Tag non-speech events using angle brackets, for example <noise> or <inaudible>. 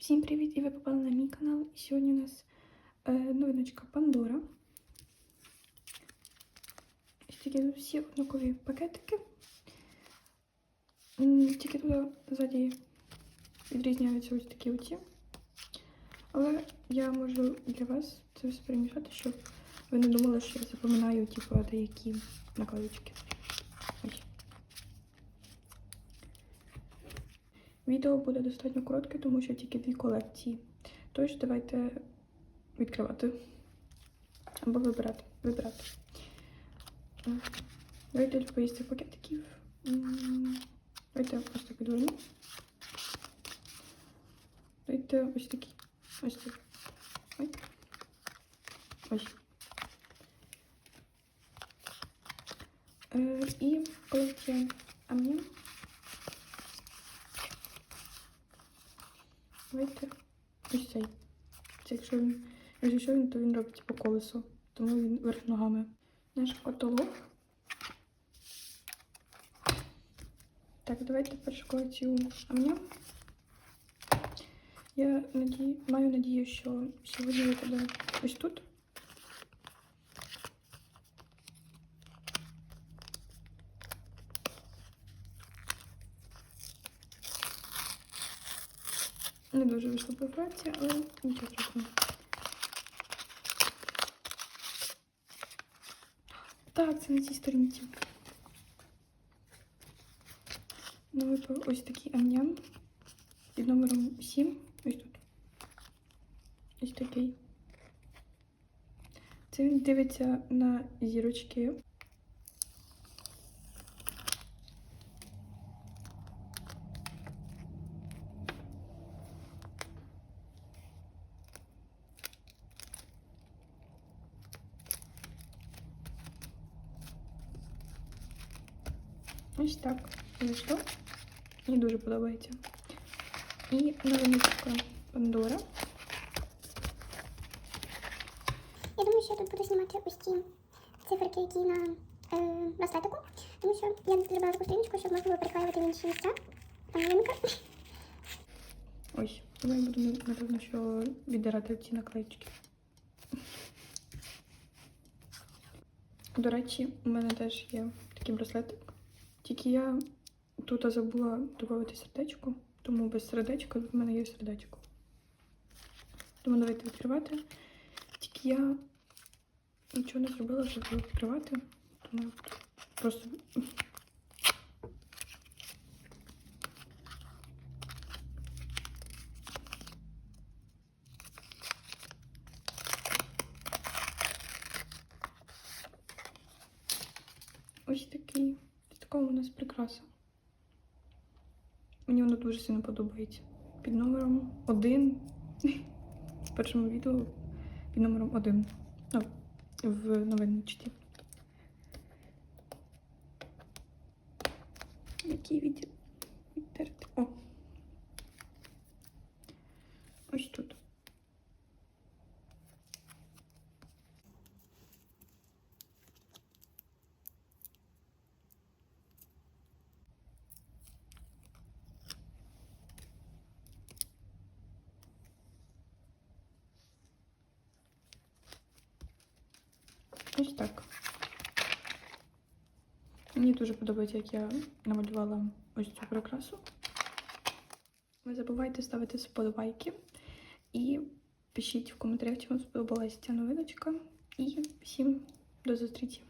Всім привіт! І ви попали на мій канал. І сьогодні у нас е, новиночка Пандора. Ось такі тут всі однакові пакетики. Тільки тут ззаді відрізняються ось такі оці. Але я можу для вас це все перемішати, щоб ви не думали, що я запам'ятаю типу, деякі накладочки. Відео буде достатньо коротке, тому що тільки дві колекції. Тож давайте відкривати. Або вибирати. Вибирати. Е, Давайте цих пакетиків. Давайте ось так відверну. Давайте ось такі. Ось такі. Ой. Ось. Е, І колекція Амнім. Давайте ось цей. Це якщо він, якщо він, то він робить по колесу, тому він верх ногами. Наш потолок. Так, давайте першу колекцію амням. Я надію, маю надію, що сьогодні випаде ось тут. Не дуже вийшла перфорація, але нічого страшного. Так, це на цій сторінці. Ну, випав ось такий амням під номером 7. Ось тут. Ось такий. Це він дивиться на зірочки. Ось так вийшло. Мені дуже подобається. І новиночка Пандора. Я думаю, що я тут буду знімати ось ці циферки, які на е, тому що я зробила таку сторіночку, щоб можна було переклеювати в інші місця. Там. Ось, тому я буду, напевно, що віддирати ці наклеїчки. До речі, у мене теж є такий браслетик. Тільки я тут забула додати сердечко, тому без сердечка в мене є сердечко. Тому давайте відкривати. Тільки я нічого не зробила, щоб його відкривати. Тому просто Ось такий. Така у нас прикраса. Мені воно дуже сильно подобається. Під номером 1. <laughs> В першому відео під номером 1. Ну, в новинничці. Який відділ? О. Ось тут. Ось так. Мені дуже подобається, як я намалювала ось цю прикрасу. Не забувайте ставити сподобайки і пишіть в коментарях, чи вам сподобалася ця новиночка. І всім до зустрічі!